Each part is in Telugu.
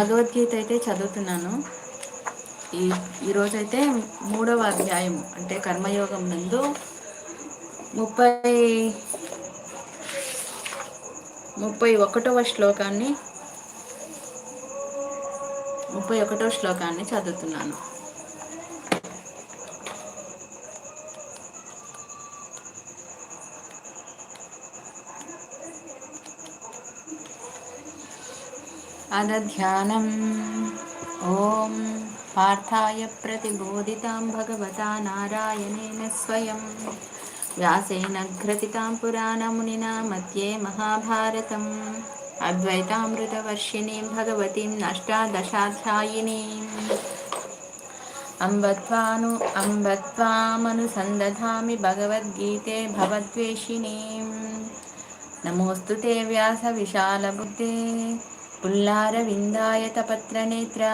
భగవద్గీత అయితే చదువుతున్నాను. ఈ ఈరోజైతే మూడవ అధ్యాయం అంటే కర్మయోగం నందు ముప్పై ముప్పై ఒకటవ శ్లోకాన్ని ముప్పై ఒకటో శ్లోకాన్ని చదువుతున్నాను. अदध्यानम् ॐ पार्थाय प्रतिबोधितां भगवता नारायणेन स्वयं व्यासेन घ्रथितां पुराणमुनिना मध्ये महाभारतम् अद्वैतामृतवर्षिणीं भगवतीं अष्टादशाध्यायिनीम् अम्बत्वानु अम्बत्वामनुसन्दधामि भगवद्गीते भवद्वेषिणीम् नमोऽस्तु ते व्यासविशालबुद्धे पुल्लारविन्दायतपत्रनेत्रा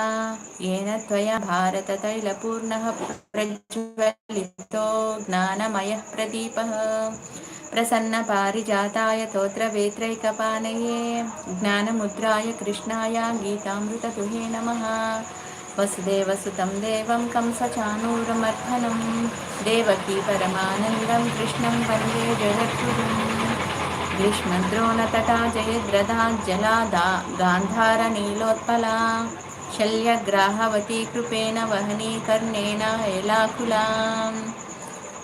येन त्वया भारततैलपूर्णः प्रज्वलितो ज्ञानमयः प्रदीपः प्रसन्नपारिजाताय तोत्रवेत्रैकपानये ज्ञानमुद्राय कृष्णाय गीतामृततुहे नमः वसुदेवसुतं देवं कंसचानूरमर्दनं देवकी परमानन्दं कृष्णं वन्दे जगद्गुरुम् ग्रीष्मद्रोणतटा जयद्रथा दा गान्धारनीलोत्पला शल्यग्राहवती कृपेण वहनी कर्णेन हेलाकुलाम्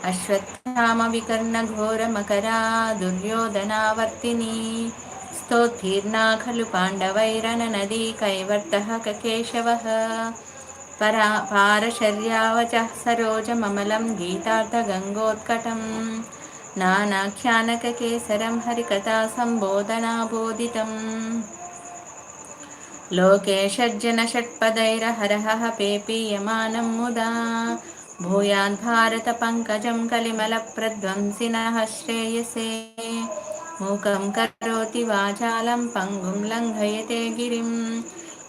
अश्वत्थामविकर्णघोरमकरा दुर्योधनावर्तिनी स्तोत्तीर्णा खलु पाण्डवैरननदी कैवर्तः ककेशवः परा पारशर्यावचः सरोजममलं गीतार्थगङ्गोत्कटम् नानाख्यानककेसरं हरिकथासम्बोधनाबोधितम् लोके षड्जनषट्पदैरहरहः पेपीयमानं मुदा भूयाद्भारतपङ्कजं कलिमलप्रध्वंसिनः श्रेयसे मूकं करोति वाचालं पङ्गुं लङ्घयते गिरिं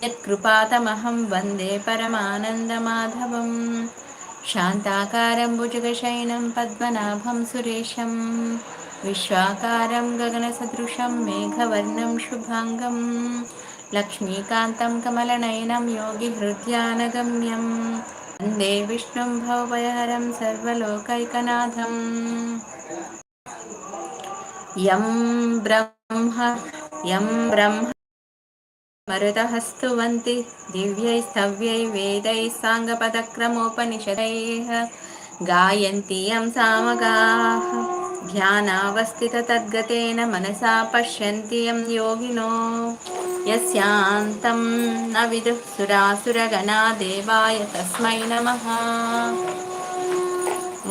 यत्कृपातमहं वन्दे परमानन्दमाधवम् శాంతాకారం భుజగశయనం పద్మనాభం సురేశం విశ్వాకారం గగనసదృశం మేఘవర్ణం శుభాంగం లక్ష్మీకాంతం కమలనయనం యోగి హృద్యానగమ్యం వందే విష్ణుం భవభయహరం సర్వలోకైకనాథం యం బ్రహ్మ యం బ్రహ్మ मरुतः स्तुवन्ति दिव्यैस्तव्यै वेदैः साङ्गपदक्रमोपनिषदैः गायन्ति यं सामगाः ध्यानावस्थिततद्गतेन मनसा पश्यन्ति यं योगिनो यस्यान्तं न विदुः सुरासुरगणा देवाय तस्मै नमः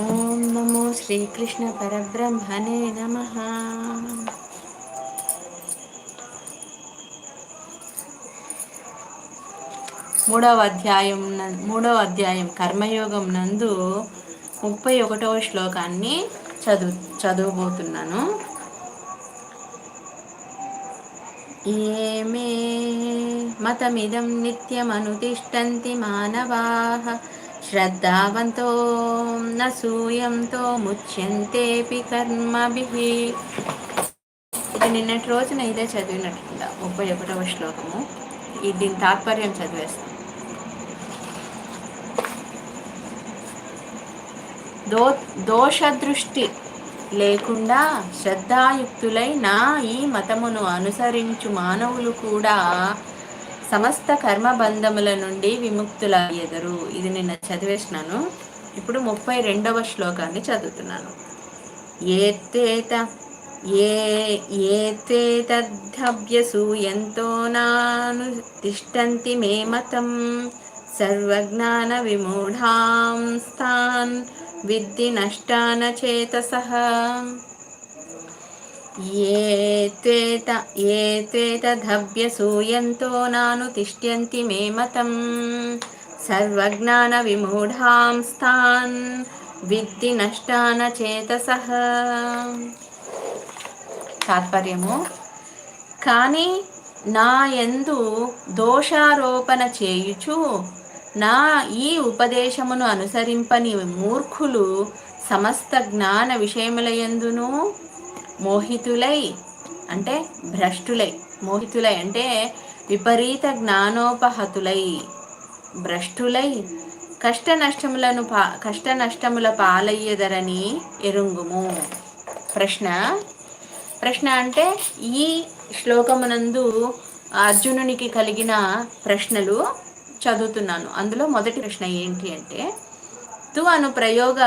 ॐ नमो श्रीकृष्णपरब्रह्मणे नमः మూడవ అధ్యాయం మూడవ అధ్యాయం కర్మయోగం నందు ముప్పై ఒకటవ శ్లోకాన్ని చదువు చదువుబోతున్నాను. ఏమే మతమిదం నిత్యమనుతిష్టంతి మానవాः శ్రద్ధావంతో నూయంతో ముచ్యంతేపి కర్మభిः. ఇది నిన్నటి రోజున ఇదే చదివినట్టుందా ముప్పై ఒకటవ శ్లోకము. ఇది దీని తాత్పర్యం చదివేస్తాం. దో దోషదృష్టి లేకుండా శ్రద్ధాయుక్తులైన నా ఈ మతమును అనుసరించు మానవులు కూడా సమస్త కర్మబంధముల నుండి విముక్తులయ్యెదరు ఇది నిన్న చదివేసినాను ఇప్పుడు ముప్పై రెండవ శ్లోకాన్ని చదువుతున్నాను. ఏతేత ఏ ఏతేతద్ధభ్యసూయంతో నాను తిష్టంతి మే మతం. సర్వజ్ఞాన విమూఢాంస్తాన్ విద్ధి నష్టాన చేత ఏ త్వేత ఏ త్వేతభ్యసూయంతో నాను తిష్ట్యంతి మే మతం. సర్వజ్ఞాన విమూఢాంస్తాన్ విద్ధి నష్టాన చేతస. తాత్పర్యము? కానీ నా ఎందు దోషారోపణ చేయుచు నా ఈ ఉపదేశమును అనుసరింపని మూర్ఖులు సమస్త జ్ఞాన విషయములయందును మోహితులై అంటే భ్రష్టులై మోహితులై అంటే విపరీత జ్ఞానోపహతులై భ్రష్టులై కష్ట నష్టములను పా కష్ట నష్టముల పాలయ్యదరని ఎరుంగుము. ప్రశ్న? ప్రశ్న అంటే ఈ శ్లోకమునందు అర్జునునికి కలిగిన ప్రశ్నలు చదువుతున్నాను. అందులో మొదటి ప్రశ్న ఏంటి అంటే తు అను ప్రయోగ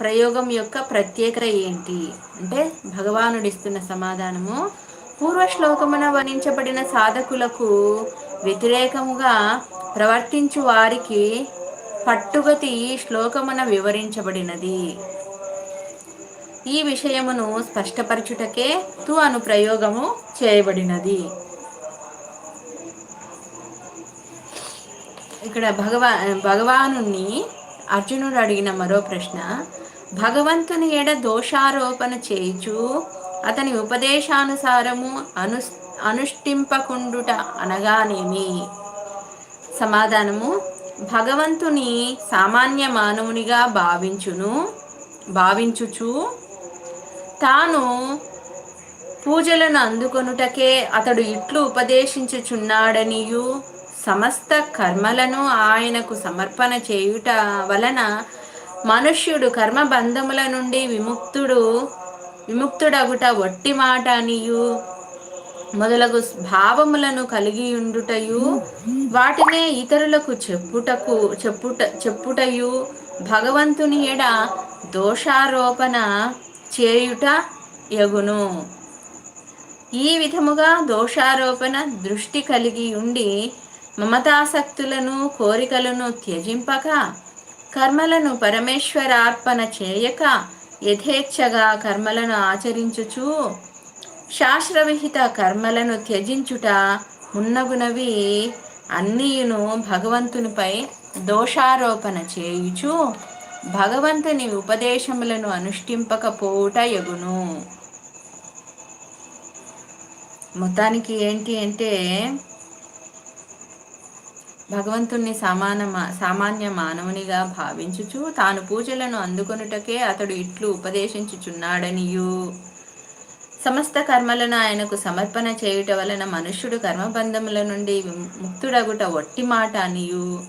ప్రయోగం యొక్క ప్రత్యేకత ఏంటి? అంటే భగవానుడు ఇస్తున్న సమాధానము పూర్వ శ్లోకమున వర్ణించబడిన సాధకులకు వ్యతిరేకముగా ప్రవర్తించు వారికి పట్టుగతి శ్లోకమున వివరించబడినది. ఈ విషయమును స్పష్టపరచుటకే తు అను ప్రయోగము చేయబడినది. ఇక్కడ భగవా భగవాను అర్జునుడు అడిగిన మరో ప్రశ్న. భగవంతుని ఎడ దోషారోపణ చేయుచు? అతని ఉపదేశానుసారము అను అనుష్ఠింపకుండుట అనగానేమి? సమాధానము. భగవంతుని సామాన్య మానవునిగా భావించును భావించుచు. తాను పూజలను అందుకొనుటకే అతడు ఇట్లు ఉపదేశించుచున్నాడనియు? సమస్త కర్మలను ఆయనకు సమర్పణ చేయుట వలన మనుష్యుడు కర్మబంధముల నుండి విముక్తుడు విముక్తుడగుట వట్టి మాట అనియు. మొదలగు భావములను కలిగి ఉండుటయు వాటినే ఇతరులకు చెప్పుటకు చెప్పుట చెప్పుటయు. భగవంతుని ఎడ దోషారోపణ చేయుట యగును ఈ విధముగా దోషారోపణ దృష్టి కలిగి ఉండి మమతాసక్తులను కోరికలను త్యజింపక కర్మలను పరమేశ్వరార్పణ చేయక యథేచ్ఛగా కర్మలను ఆచరించుచు శాస్త్రవిహిత కర్మలను త్యజించుట మున్నగునవి అన్నీయును భగవంతునిపై దోషారోపణ చేయుచు భగవంతుని ఉపదేశములను అనుష్ఠింపకపోవుట ఎగును. మొత్తానికి ఏంటి అంటే భగవంతుణ్ణి సమాన సామాన్య మానవునిగా భావించుచు తాను పూజలను అందుకొనుటకే అతడు ఇట్లు ఉపదేశించుచున్నాడనియు. సమస్త కర్మలను ఆయనకు సమర్పణ చేయుట వలన మనుష్యుడు కర్మబంధముల నుండి ముక్తుడగుట ఒట్టి మాట అనియు.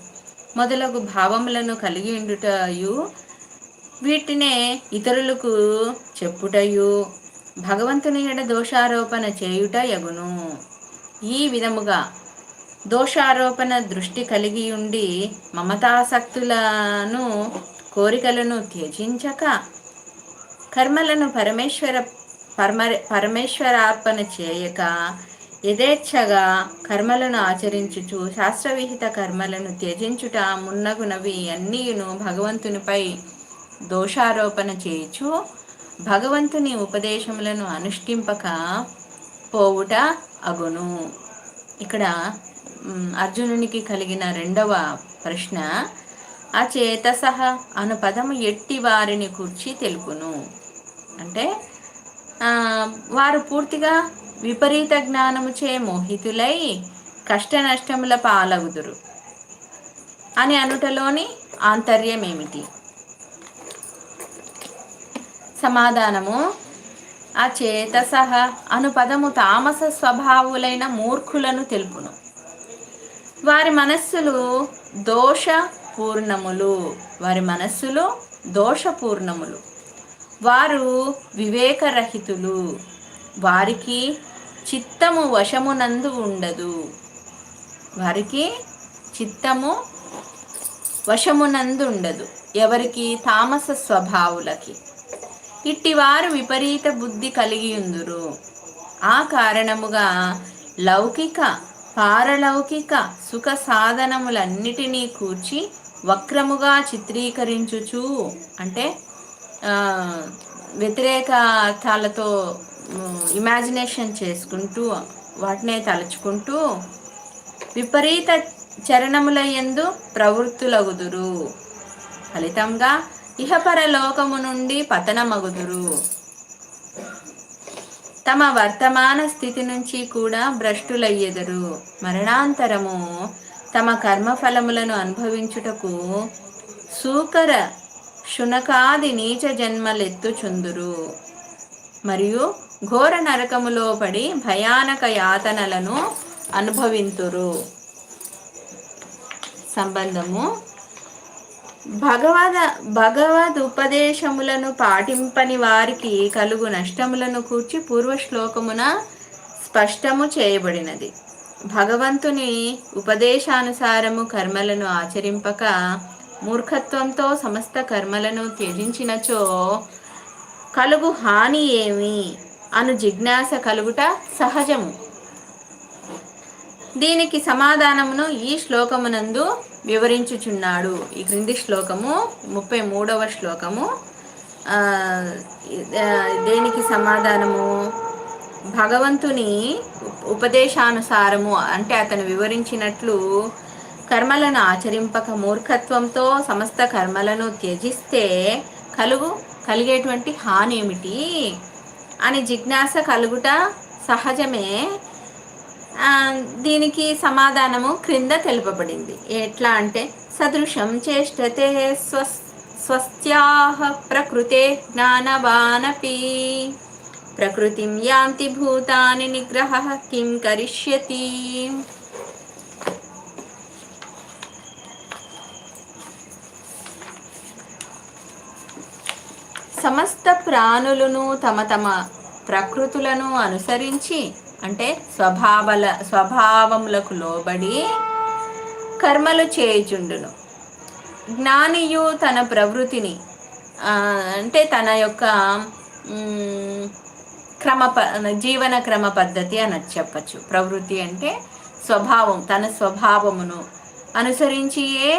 మొదలగు భావములను కలిగి ఉండుటయు వీటినే ఇతరులకు చెప్పుటయు. భగవంతుని ఎడ దోషారోపణ చేయుట యగును. ఈ విధముగా దోషారోపణ దృష్టి కలిగి ఉండి మమతాసక్తులను కోరికలను త్యజించక కర్మలను పరమేశ్వర పరమ పరమేశ్వరార్పణ చేయక యథేచ్ఛగా కర్మలను ఆచరించుచు శాస్త్రవిహిత కర్మలను త్యజించుట మున్నగునవి అన్నీయును భగవంతునిపై దోషారోపణ చేయుచు భగవంతుని ఉపదేశములను అనుష్ఠింపక పోవుట అగును. ఇక్కడ అర్జునునికి కలిగిన రెండవ ప్రశ్న అచేతసహ అను పదము ఎట్టి వారిని కూర్చి తెలుపును? అంటే వారు పూర్తిగా విపరీత జ్ఞానముచే మోహితులై కష్ట నష్టముల పాలగుదురు అని అనుటలోని ఆంతర్యం ఏమిటి సమాధానము ఆ అను పదము తామస స్వభావులైన మూర్ఖులను తెలుపును. వారి మనస్సులు దోషపూర్ణములు. వారి మనస్సులు దోషపూర్ణములు. వారు వివేకరహితులు. వారికి చిత్తము వశమునందు ఉండదు. వారికి చిత్తము వశమునందు ఉండదు. ఎవరికి? తామస స్వభావులకి. ఇట్టివారు విపరీత బుద్ధి కలిగి ఉందురు. ఆ కారణముగా లౌకిక పారలౌకిక సుఖ సాధనములన్నిటినీ కూర్చి వక్రముగా చిత్రీకరించుచు. అంటే వ్యతిరేక అర్థాలతో ఇమాజినేషన్ చేసుకుంటూ వాటినే తలుచుకుంటూ విపరీత చరణముల ఎందు ప్రవృత్తులగుదురు. ఫలితంగా ఇహపర లోకము నుండి పతనమగుదురు. తమ వర్తమాన స్థితి నుంచి కూడా భ్రష్టులయ్యెదరు. మరణాంతరము తమ కర్మఫలములను అనుభవించుటకు సూకర శునకాది నీచ జన్మలెత్తుచుందురు. మరియు ఘోర నరకములో పడి భయానక యాతనలను అనుభవింతురు. సంబంధము భగవద భగవద్ ఉపదేశములను పాటింపని వారికి కలుగు నష్టములను కూర్చి పూర్వ శ్లోకమున స్పష్టము చేయబడినది. భగవంతుని ఉపదేశానుసారము కర్మలను ఆచరింపక మూర్ఖత్వంతో సమస్త కర్మలను త్యజించినచో కలుగు హాని ఏమి అను జిజ్ఞాస కలుగుట సహజము. దీనికి సమాధానమును ఈ శ్లోకమునందు వివరించుచున్నాడు. ఈ క్రింది శ్లోకము ముప్పై మూడవ శ్లోకము. దేనికి సమాధానము? భగవంతుని ఉపదేశానుసారము అంటే అతను వివరించినట్లు కర్మలను ఆచరింపక మూర్ఖత్వంతో సమస్త కర్మలను త్యజిస్తే కలుగు కలిగేటువంటి హాని ఏమిటి అని జిజ్ఞాస కలుగుట సహజమే దీనికి సమాధానము క్రింద తెలుపబడింది. ఎట్లా అంటే సదృశం చేష్టతే స్వ స్వస్త్యాహ ప్రకృతే జ్ఞానవానపి. ప్రకృతిం యాంతి భూతాని నిగ్రహ కిం కరిష్యతి. సమస్త ప్రాణులను తమ తమ ప్రకృతులను అనుసరించి అంటే స్వభావల స్వభావములకు లోబడి కర్మలు చేయుచుండును. జ్ఞానియు తన ప్రవృత్తిని అంటే తన యొక్క క్రమ జీవన క్రమ పద్ధతి అని చెప్పచ్చు. ప్రవృత్తి అంటే స్వభావం తన స్వభావమును అనుసరించియే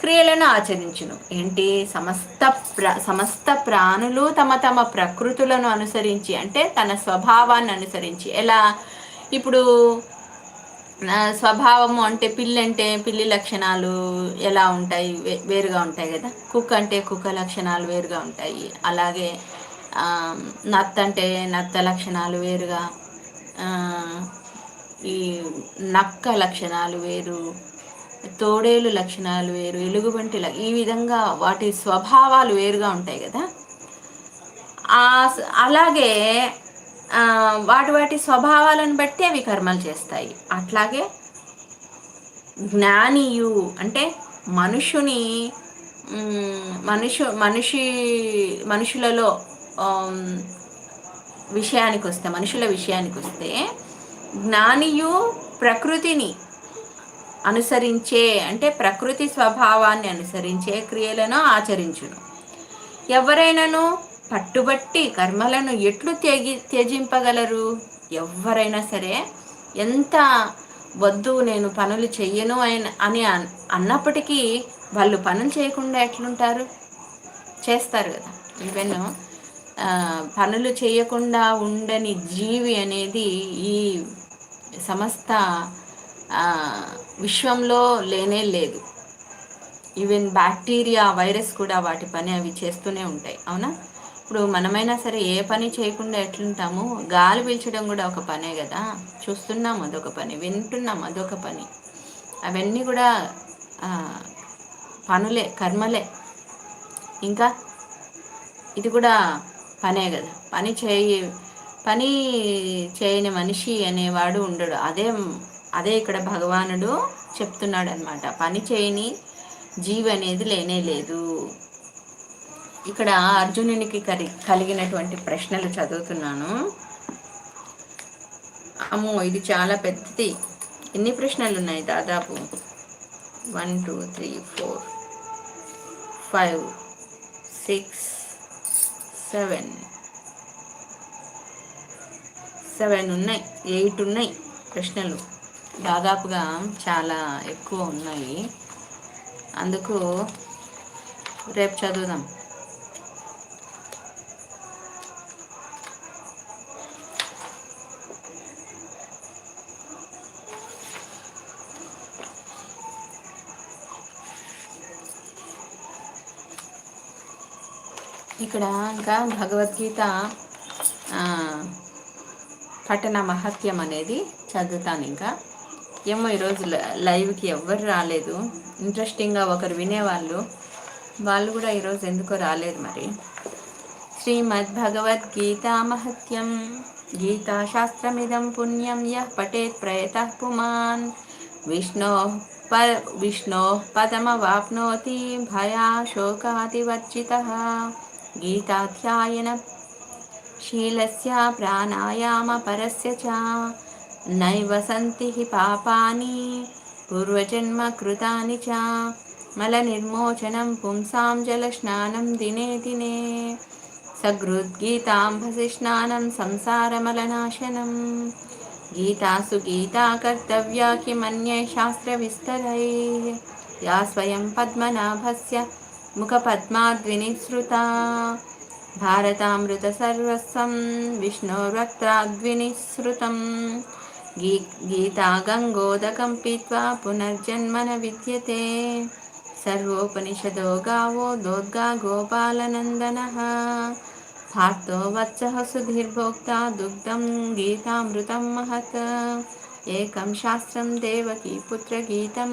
క్రియలను ఆచరించును. ఏంటి? సమస్త ప్ర సమస్త ప్రాణులు తమ తమ ప్రకృతులను అనుసరించి అంటే తన స్వభావాన్ని అనుసరించి ఎలా? ఇప్పుడు స్వభావము అంటే పిల్లి అంటే పిల్లి లక్షణాలు ఎలా ఉంటాయి? వేరుగా ఉంటాయి కదా. కుక్క అంటే కుక్క లక్షణాలు వేరుగా ఉంటాయి. అలాగే నత్త అంటే నత్త లక్షణాలు వేరుగా ఈ నక్క లక్షణాలు వేరు తోడేలు లక్షణాలు వేరు ఎలుగుబంటి ఈ విధంగా వాటి స్వభావాలు వేరుగా ఉంటాయి కదా. అలాగే వాటి వాటి స్వభావాలను బట్టి అవి కర్మలు చేస్తాయి. అట్లాగే జ్ఞానియు అంటే మనుషుని మనుషు మనిషి మనుషులలో విషయానికి వస్తే మనుషుల విషయానికి వస్తే జ్ఞానియు ప్రకృతిని అనుసరించే అంటే ప్రకృతి స్వభావాన్ని అనుసరించే క్రియలను ఆచరించును. ఎవరైనాను పట్టుబట్టి కర్మలను ఎట్లు త్యగి త్యజింపగలరు? ఎవరైనా సరే ఎంత వద్దు నేను పనులు చెయ్యను అని అన్నప్పటికీ వాళ్ళు పనులు చేయకుండా ఎట్లుంటారు? చేస్తారు కదా. ఈవెన్ పనులు చేయకుండా ఉండని జీవి అనేది ఈ సమస్త విశ్వంలో లేనే లేదు. ఈవెన్ బ్యాక్టీరియా వైరస్ కూడా వాటి పని అవి చేస్తూనే ఉంటాయి. అవునా? ఇప్పుడు మనమైనా సరే ఏ పని చేయకుండా ఎట్లుంటాము గాలి పీల్చడం కూడా ఒక పనే కదా. చూస్తున్నాం అదొక పని వింటున్నాం అదొక పని. అవన్నీ కూడా పనులే కర్మలే. ఇంకా ఇది కూడా పనే కదా. పని చేయి పని చేయని మనిషి అనేవాడు ఉండడు. అదే అదే ఇక్కడ భగవానుడు చెప్తున్నాడు అనమాట పని చేయని జీవి అనేది లేనే లేదు. ఇక్కడ అర్జునునికి కలి కలిగినటువంటి ప్రశ్నలు చదువుతున్నాను. అమ్మో ఇది చాలా పెద్దది. ఎన్ని ప్రశ్నలు ఉన్నాయి దాదాపు? One two three four five six seven. Seven ఉన్నాయి ఎయిట్ ఉన్నాయి ప్రశ్నలు. దాదాపుగా చాలా ఎక్కువ ఉన్నాయి. అందుకు రేపు చదువుదాం. ఇక్కడ ఇంకా భగవద్గీత పఠన మహత్యం అనేది చదువుతాను ఇంకా. ఏమో ఈరోజు లైవ్కి ఎవ్వరు రాలేదు. ఇంట్రెస్టింగ్గా ఒకరు వినేవాళ్ళు. వాళ్ళు కూడా ఈరోజు ఎందుకో రాలేదు మరి. శ్రీమద్ మహత్యం గీతాశాస్త్రమిదం పుణ్యం. య పఠేత్ ప్రయత పుమాన్. విష్ణో ప విష్ణో పదమవాప్నోతి భయా శోకాదివర్జిత గీతాధ్యాయన శీలస్య ప్రాణాయామ పరస్య చా. నైవ సంతి హి పాపాని పూర్వజన్మ కృతాని చ మల నిర్మోచనం పుంసాం జలస్నానం దినే దినే సగృద్గీతాంభసి స్నానం సంసారమలనాశనం గీతాసు గీతా కర్తవ్యా కిమన్యై శాస్త్రవిస్తరై యా స్వయం పద్మనాభస్య ముఖపద్మాద్వినిసృత భారతామృతసర్వస్వం విష్ణోర్వక్త్రాద్వినిసృతం గీ గీతాగంగోదకం పీత్వా పునర్జన్మన విద్యతే. సర్వోపనిషదో గావో దోద్గా గోపాలనందన. పార్థో వత్స సుధీర్భోక్త దుగ్ధం గీతామృతం మహత్. ఏకం శాస్త్రం దేవకీ పుత్రగీతం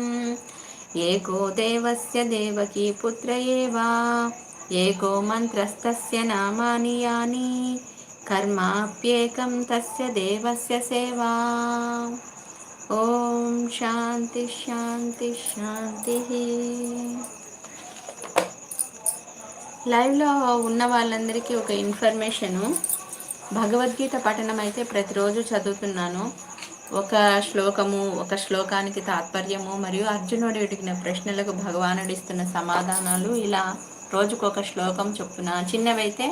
ఏకో దేవస్య దేవకీ పుత్ర ఏవా. ఏకో మంత్రస్తస్య నామాని యాని. కర్మాప్యేకం తస్య దేవస్య సేవా ఓం శాంతి శాంతి శాంతి లైవ్లో ఉన్న వాళ్ళందరికీ ఒక ఇన్ఫర్మేషను భగవద్గీత పఠనం అయితే ప్రతిరోజు చదువుతున్నాను. ఒక శ్లోకము ఒక శ్లోకానికి తాత్పర్యము మరియు అర్జునుడు అడిగిన ప్రశ్నలకు భగవానుడు ఇస్తున్న సమాధానాలు ఇలా రోజుకొక శ్లోకం చెప్తున్నా చిన్నవైతే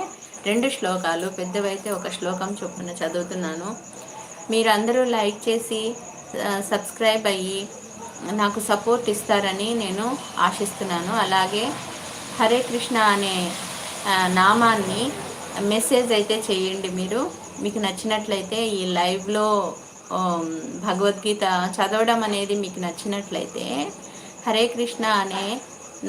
రెండు శ్లోకాలు పెద్దవైతే ఒక శ్లోకం చొప్పున చదువుతున్నాను. మీరందరూ లైక్ చేసి సబ్స్క్రైబ్ అయ్యి నాకు సపోర్ట్ ఇస్తారని నేను ఆశిస్తున్నాను. అలాగే హరే కృష్ణ అనే నామాన్ని మెసేజ్ అయితే చేయండి మీరు. మీకు నచ్చినట్లయితే ఈ లైవ్లో భగవద్గీత చదవడం అనేది మీకు నచ్చినట్లయితే హరే కృష్ణ అనే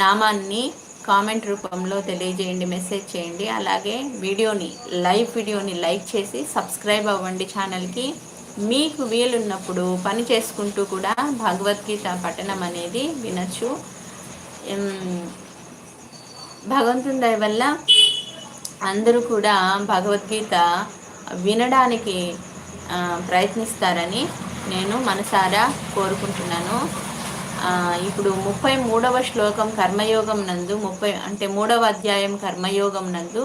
నామాన్ని కామెంట్ రూపంలో తెలియజేయండి మెసేజ్ చేయండి. అలాగే వీడియోని లైవ్ వీడియోని లైక్ చేసి సబ్స్క్రైబ్ అవ్వండి ఛానల్కి. మీకు వీలున్నప్పుడు పని చేసుకుంటూ కూడా భగవద్గీత పఠనం అనేది వినొచ్చు. భగవంతుని దయ వల్ల అందరూ కూడా భగవద్గీత వినడానికి ప్రయత్నిస్తారని నేను మనసారా కోరుకుంటున్నాను. ఇప్పుడు ముప్పై మూడవ శ్లోకం కర్మయోగం నందు ముప్పై అంటే మూడవ అధ్యాయం కర్మయోగం నందు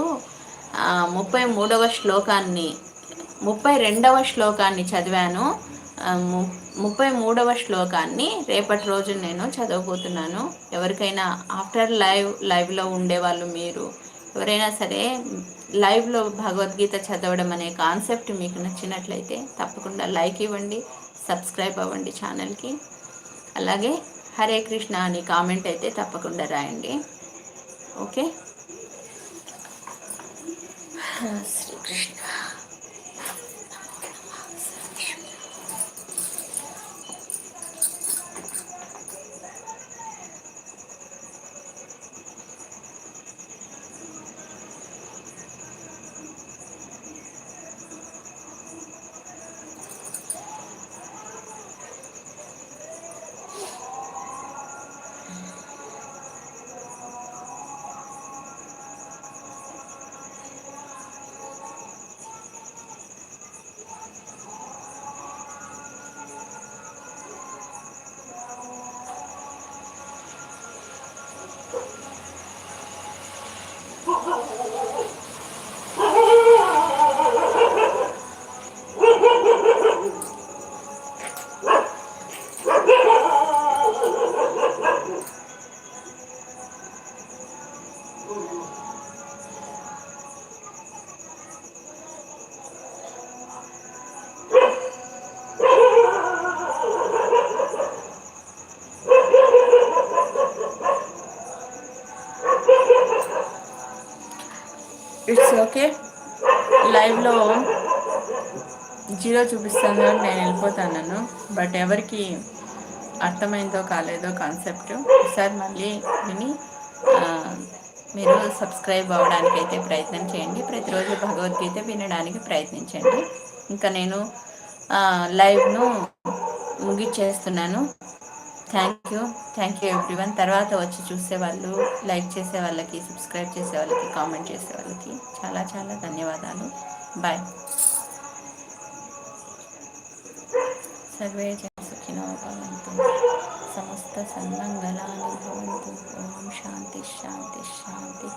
ముప్పై మూడవ శ్లోకాన్ని ముప్పై రెండవ శ్లోకాన్ని చదివాను. ముప్పై మూడవ శ్లోకాన్ని రేపటి రోజు నేను చదవబోతున్నాను. ఎవరికైనా ఆఫ్టర్ లైవ్ లైవ్లో ఉండేవాళ్ళు మీరు ఎవరైనా సరే లైవ్లో భగవద్గీత చదవడం అనే కాన్సెప్ట్ మీకు నచ్చినట్లయితే తప్పకుండా లైక్ ఇవ్వండి సబ్స్క్రైబ్ అవ్వండి ఛానల్కి. అలాగే హరే కృష్ణ అని కామెంట్ అయితే తప్పకుండా రాయండి. ఓకే? శ్రీకృష్ణ. బట్ ఎవరికి అర్థమైందో కాలేదో కాన్సెప్ట్ ఒకసారి మళ్ళీ విని మీరు సబ్స్క్రైబ్ అవ్వడానికి అయితే ప్రయత్నం చేయండి. ప్రతిరోజు భగవద్గీత వినడానికి ప్రయత్నించండి. ఇంకా నేను లైవ్ను ముగిచ్చేస్తున్నాను. Thank you. Thank you everyone. తర్వాత వచ్చి చూసే వాళ్ళు లైక్ చేసే వాళ్ళకి సబ్స్క్రైబ్ చేసే వాళ్ళకి కామెంట్ చేసే వాళ్ళకి చాలా చాలా ధన్యవాదాలు. బాయ్. సర్వే సుఖినో భవంతు సమస్త సన్మంగళాని భవంతు ఓం శాంతి శాంతి శాంతి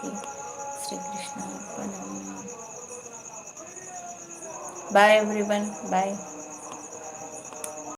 శ్రీకృష్ణ అర్పణం బాయ్ ఎవ్రీవన్ బాయ్